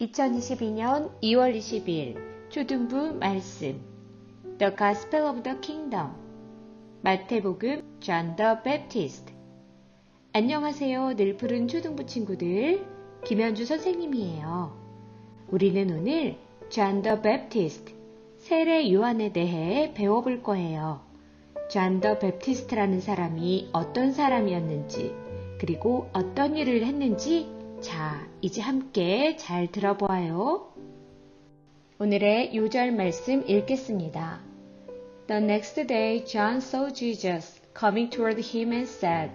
2022년 2월 20일 초등부 말씀 The Gospel of the Kingdom 마태복음 John the Baptist 안녕하세요. 늘 푸른 초등부 친구들 김현주 선생님이에요. 우리는 오늘 John the Baptist 세례 요한에 대해 배워볼 거예요. John the Baptist라는 사람이 어떤 사람이었는지 그리고 어떤 일을 했는지 자, 이제 함께 잘 들어보아요. 오늘의 요절 말씀 읽겠습니다. The next day John saw Jesus coming toward him and said,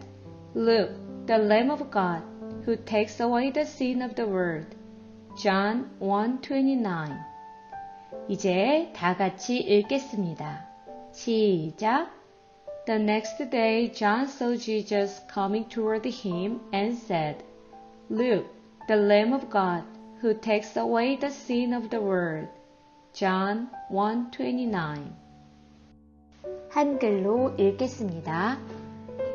Look, the Lamb of God, who takes away the sin of the world. John 1:29. 이제 다 같이 읽겠습니다. 시작. The next day John saw Jesus coming toward him and said, Look, the Lamb of God, who takes away the sin of the world. John 1:29. 한글로 읽겠습니다.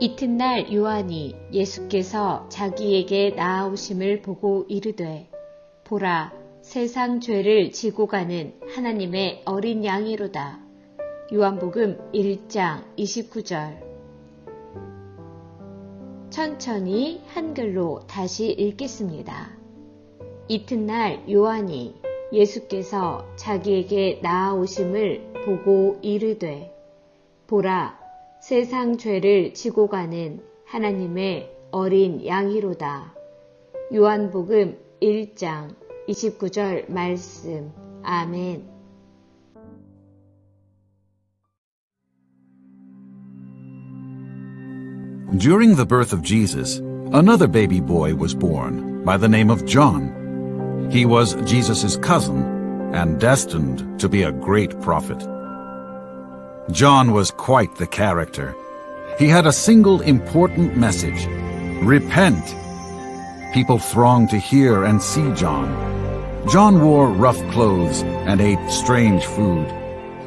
이튿날 요한이 예수께서 자기에게 나아오심을 보고 이르되 보라 세상 죄를 지고 가는 하나님의 어린 양이로다. 요한복음 1장 29절 천천히 한글로 다시 읽겠습니다. 이튿날 요한이 예수께서 자기에게 나아오심을 보고 이르되 보라 세상 죄를 지고 가는 하나님의 어린 양이로다. 요한복음 1장 29절 말씀. 아멘. During the birth of Jesus, another baby boy was born by the name of John. He was Jesus' cousin and destined to be a great prophet. John was quite the character. He had a single important message repent. People thronged to hear and see John. John wore rough clothes and ate strange food.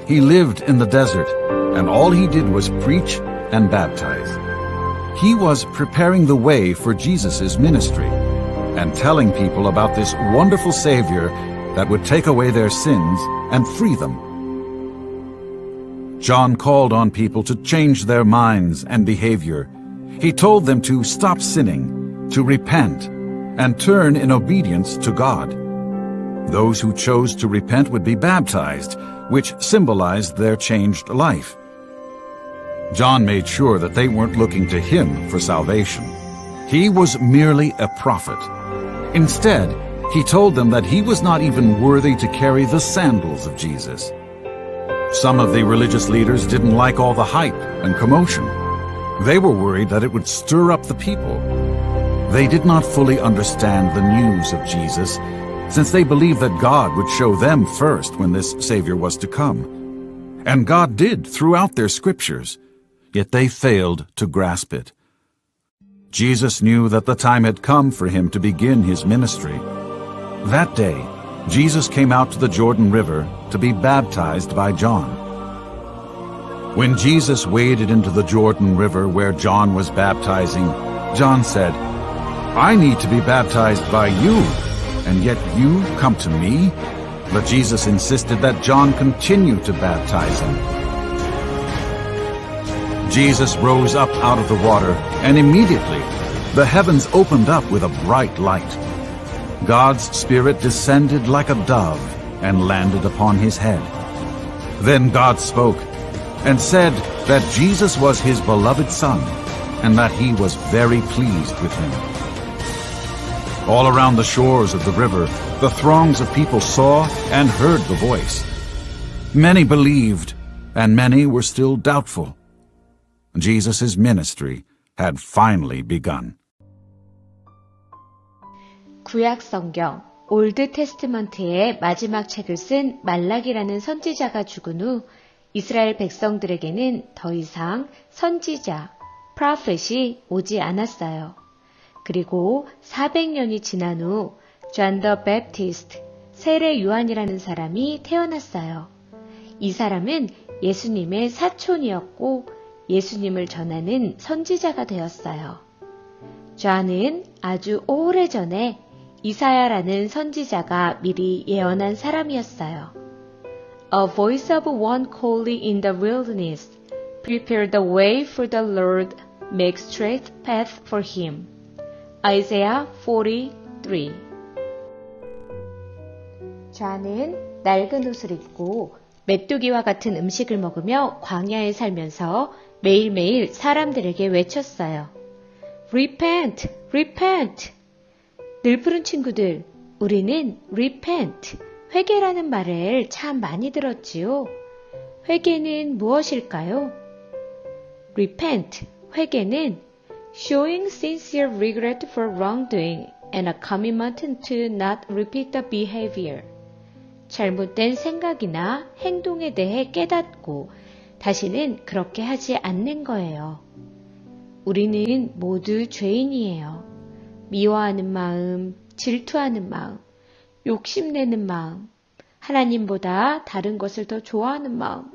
He lived in the desert, and all he did was preach and baptize. He was preparing the way for Jesus' ministry and telling people about this wonderful Savior that would take away their sins and free them. John called on people to change their minds and behavior. He told them to stop sinning, to repent, and turn in obedience to God. Those who chose to repent would be baptized, which symbolized their changed life. John made sure that they weren't looking to him for salvation. He was merely a prophet. Instead, he told them that he was not even worthy to carry the sandals of Jesus. Some of the religious leaders didn't like all the hype and commotion. They were worried that it would stir up the people. They did not fully understand the news of Jesus, since they believed that God would show them first when this Savior was to come. And God did throughout their scriptures yet they failed to grasp it. Jesus knew that the time had come for him to begin his ministry. That day, Jesus came out to the Jordan River to be baptized by John. When Jesus waded into the Jordan River where John was baptizing, John said, I need to be baptized by you, and yet you come to me? But Jesus insisted that John continue to baptize him. Jesus rose up out of the water, and immediately the heavens opened up with a bright light. God's Spirit descended like a dove and landed upon his head. Then God spoke and said that Jesus was his beloved Son and that he was very pleased with him. All around the shores of the river, the throngs of people saw and heard the voice. Many believed, and many were still doubtful. Jesus' ministry had finally begun. 구약 성경 올드 테스트먼트의 마지막 책을 쓴 말락이라는 선지자가 죽은 후 이스라엘 백성들에게는 더 이상 선지자, 프로펫이 오지 않았어요. 그리고 400년이 지난 후 존더 베프티스트, 세례 요한이라는 사람이 태어났어요. 이 사람은 예수님의 사촌이었고 예수님을 전하는 선지자가 되었어요. 존은 아주 오래전에 이사야라는 선지자가 미리 예언한 사람이었어요. A voice of one calling in the wilderness, prepare the way for the Lord, make straight path for him. Isaiah 43 좌는 낡은 옷을 입고 메뚜기와 같은 음식을 먹으며 광야에 살면서 매일매일 사람들에게 외쳤어요. Repent! Repent! 늘 푸른 친구들, 우리는 repent, 회개라는 말을 참 많이 들었지요. 회개는 무엇일까요? repent, 회개는 showing sincere regret for wrongdoing and a commitment to not repeat the behavior. 잘못된 생각이나 행동에 대해 깨닫고 다시는 그렇게 하지 않는 거예요. 우리는 모두 죄인이에요. 미워하는 마음, 질투하는 마음, 욕심내는 마음, 하나님보다 다른 것을 더 좋아하는 마음.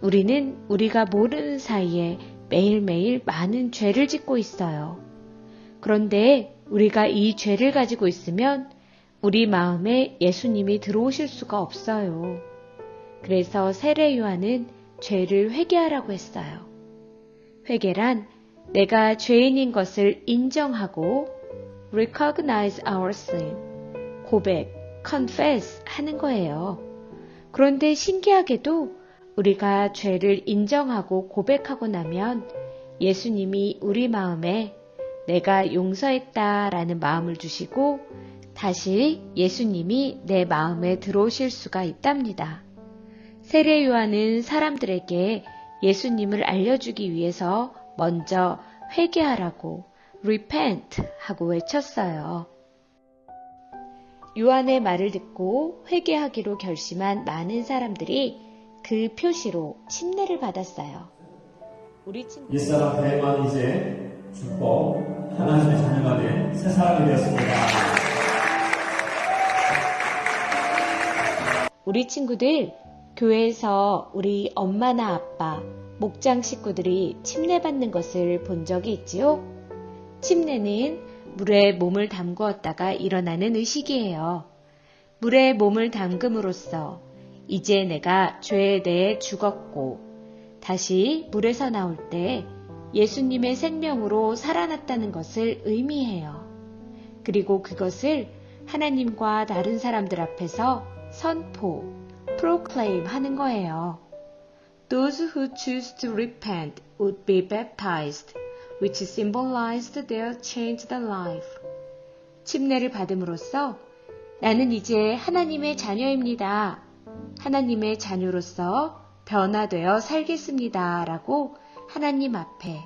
우리는 우리가 모르는 사이에 매일매일 많은 죄를 짓고 있어요. 그런데 우리가 이 죄를 가지고 있으면 우리 마음에 예수님이 들어오실 수가 없어요. 그래서 세례 요한은 죄를 회개하라고 했어요. 회개란 내가 죄인인 것을 인정하고 recognize our sin, 고백, confess 하는 거예요. 그런데 신기하게도 우리가 죄를 인정하고 고백하고 나면 예수님이 우리 마음에 내가 용서했다 라는 마음을 주시고 다시 예수님이 내 마음에 들어오실 수가 있답니다. 세례 요한은 사람들에게 예수님을 알려주기 위해서 먼저 회개하라고 repent 하고 외쳤어요. 요한의 말을 듣고 회개하기로 결심한 많은 사람들이 그 표시로 침례를 받았어요. 우리 친구 옛사람 대만 이제 축복 하나님의 자녀가 된 새 사람이 되었습니다. 우리 친구들 교회에서 우리 엄마나 아빠, 목장 식구들이 침례 받는 것을 본 적이 있지요? 침례는 물에 몸을 담그었다가 일어나는 의식이에요. 물에 몸을 담금으로써 이제 내가 죄에 대해 죽었고 다시 물에서 나올 때 예수님의 생명으로 살아났다는 것을 의미해요. 그리고 그것을 하나님과 다른 사람들 앞에서 선포, proclaim 하는 거예요. Those who choose to repent would be baptized, which symbolized their changed life. 침례를 받음으로써 나는 이제 하나님의 자녀입니다. 하나님의 자녀로서 변화되어 살겠습니다. 라고 하나님 앞에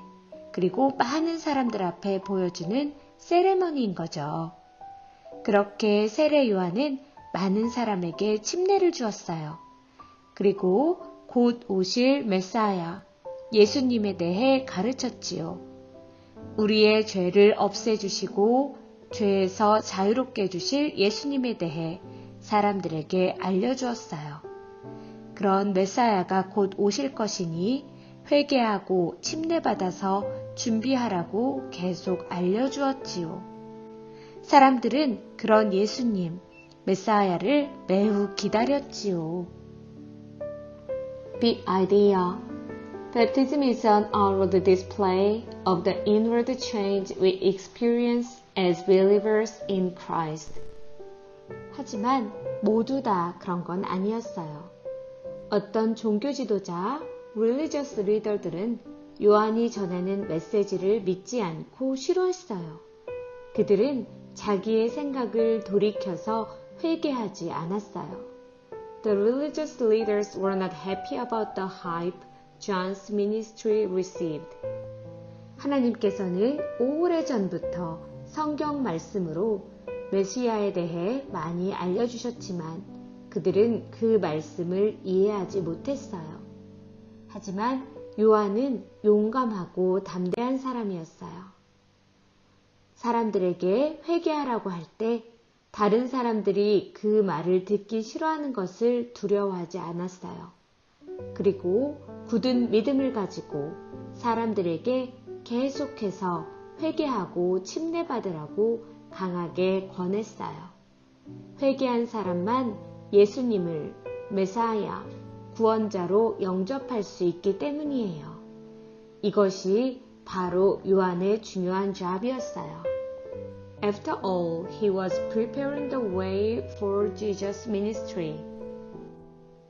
그리고 많은 사람들 앞에 보여주는 세레머니인 거죠. 그렇게 세례 요한은 많은 사람에게 침례를 주었어요. 그리고 곧 오실 메사야 예수님에 대해 가르쳤지요. 우리의 죄를 없애주시고 죄에서 자유롭게 해주실 예수님에 대해 사람들에게 알려주었어요. 그런 메사야가 곧 오실 것이니 회개하고 침례받아서 준비하라고 계속 알려주었지요. 사람들은 그런 예수님, 메사야를 매우 기다렸지요. Big idea. Baptism is an outward display of the inward change we experience as believers in Christ. 하지만 모두 다 그런 건 아니었어요. 어떤 종교 지도자, religious leader들은 요한이 전하는 메시지를 믿지 않고 싫어했어요. 그들은 자기의 생각을 돌이켜서 회개하지 않았어요. The religious leaders were not happy about the hype John's ministry received. 하나님께서는 오래전부터 성경 말씀으로 메시아에 대해 많이 알려주셨지만 그들은 그 말씀을 이해하지 못했어요. 하지만 요한은 용감하고 담대한 사람이었어요. 사람들에게 회개하라고 할 때 다른 사람들이 그 말을 듣기 싫어하는 것을 두려워하지 않았어요. 그리고 굳은 믿음을 가지고 사람들에게 계속해서 회개하고 침례받으라고 강하게 권했어요. 회개한 사람만 예수님을 메사야, 구원자로 영접할 수 있기 때문이에요. 이것이 바로 요한의 중요한 잡이었어요. After all, he was preparing the way for Jesus' ministry.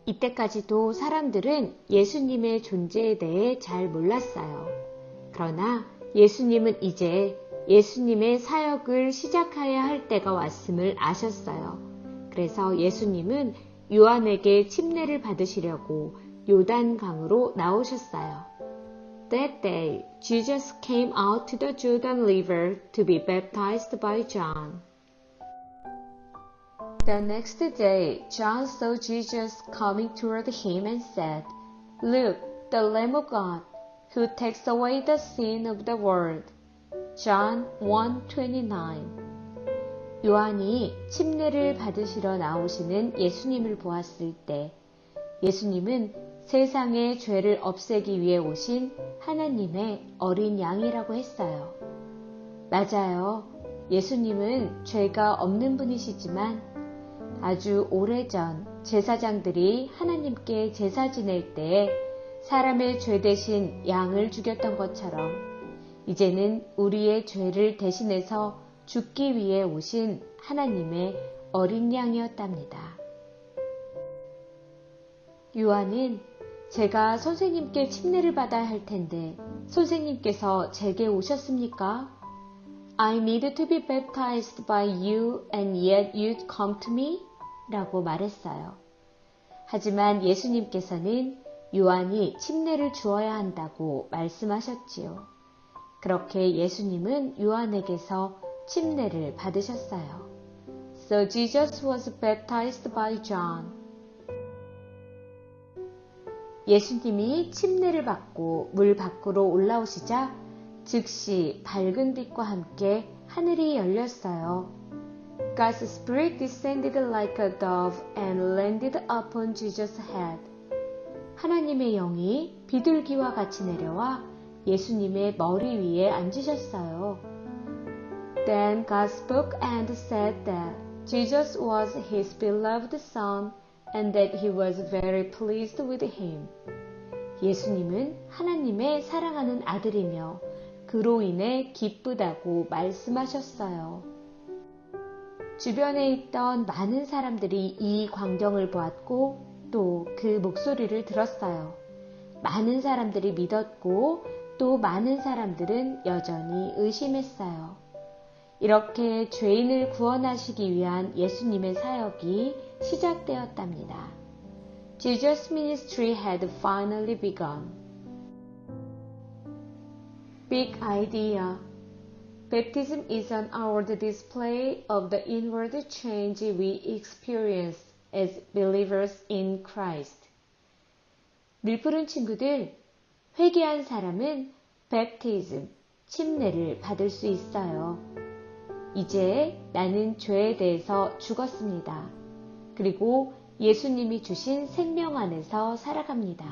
이때까지도 사람들은 예수님의 존재에 대해 잘 몰랐어요. 그러나 예수님은 이제 예수님의 사역을 시작해야 할 때가 왔음을 아셨어요. 그래서 예수님은 요한에게 침례를 받으시려고 요단강으로 나오셨어요. That day, Jesus came out to the Jordan River to be baptized by John. The next day, John saw Jesus coming toward him and said, Look, the Lamb of God, who takes away the sin of the world. John 1:29. 요한이 침례를 받으시러 나오시는 예수님을 보았을 때 예수님은 세상의 죄를 없애기 위해 오신 하나님의 어린 양이라고 했어요. 맞아요. 예수님은 죄가 없는 분이시지만 아주 오래전 제사장들이 하나님께 제사 지낼 때에 사람의 죄 대신 양을 죽였던 것처럼 이제는 우리의 죄를 대신해서 죽기 위해 오신 하나님의 어린 양이었답니다. 요한은 제가 선생님께 침례를 받아야 할 텐데 선생님께서 제게 오셨습니까? I need to be baptized by you and yet you'd come to me? 라고 말했어요. 하지만 예수님께서는 요한이 침례를 주어야 한다고 말씀하셨지요. 그렇게 예수님은 요한에게서 침례를 받으셨어요. So Jesus was baptized by John. 예수님이 침례를 받고 물 밖으로 올라오시자 즉시 밝은 빛과 함께 하늘이 열렸어요. God's Spirit descended like a dove and landed upon Jesus' head. 하나님의 영이 비둘기와 같이 내려와 예수님의 머리 위에 앉으셨어요. Then God spoke and said that Jesus was his beloved Son and that he was very pleased with him. 예수님은 하나님의 사랑하는 아들이며 그로 인해 기쁘다고 말씀하셨어요. 주변에 있던 많은 사람들이 이 광경을 보았고 또 그 목소리를 들었어요. 많은 사람들이 믿었고 또 많은 사람들은 여전히 의심했어요. 이렇게 죄인을 구원하시기 위한 예수님의 사역이 시작되었답니다. Jesus' ministry had finally begun. Big idea. Baptism is an outward display of the inward change we experience as believers in Christ. 밀푸른 친구들, 회개한 사람은 baptism, 침례를 받을 수 있어요. 이제 나는 죄에 대해서 죽었습니다. 그리고 예수님이 주신 생명 안에서 살아갑니다.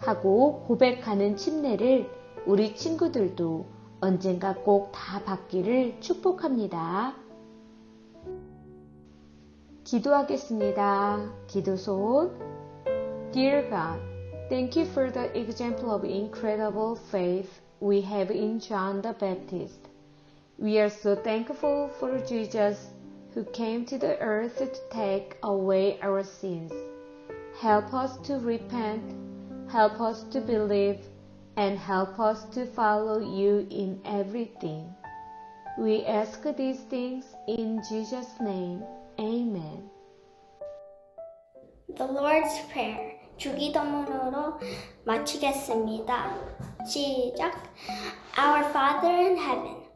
하고 고백하는 침례를 우리 친구들도 언젠가 꼭 다 받기를 축복합니다. 기도하겠습니다. 기도손 Dear God, thank you for the example of incredible faith we have in John the Baptist. We are so thankful for Jesus who came to the earth to take away our sins. Help us to repent, help us to believe, and help us to follow you in everything. We ask these things in Jesus' name. Amen. The Lord's Prayer 주기도문으로 마치겠습니다. 시작. Our Father in heaven,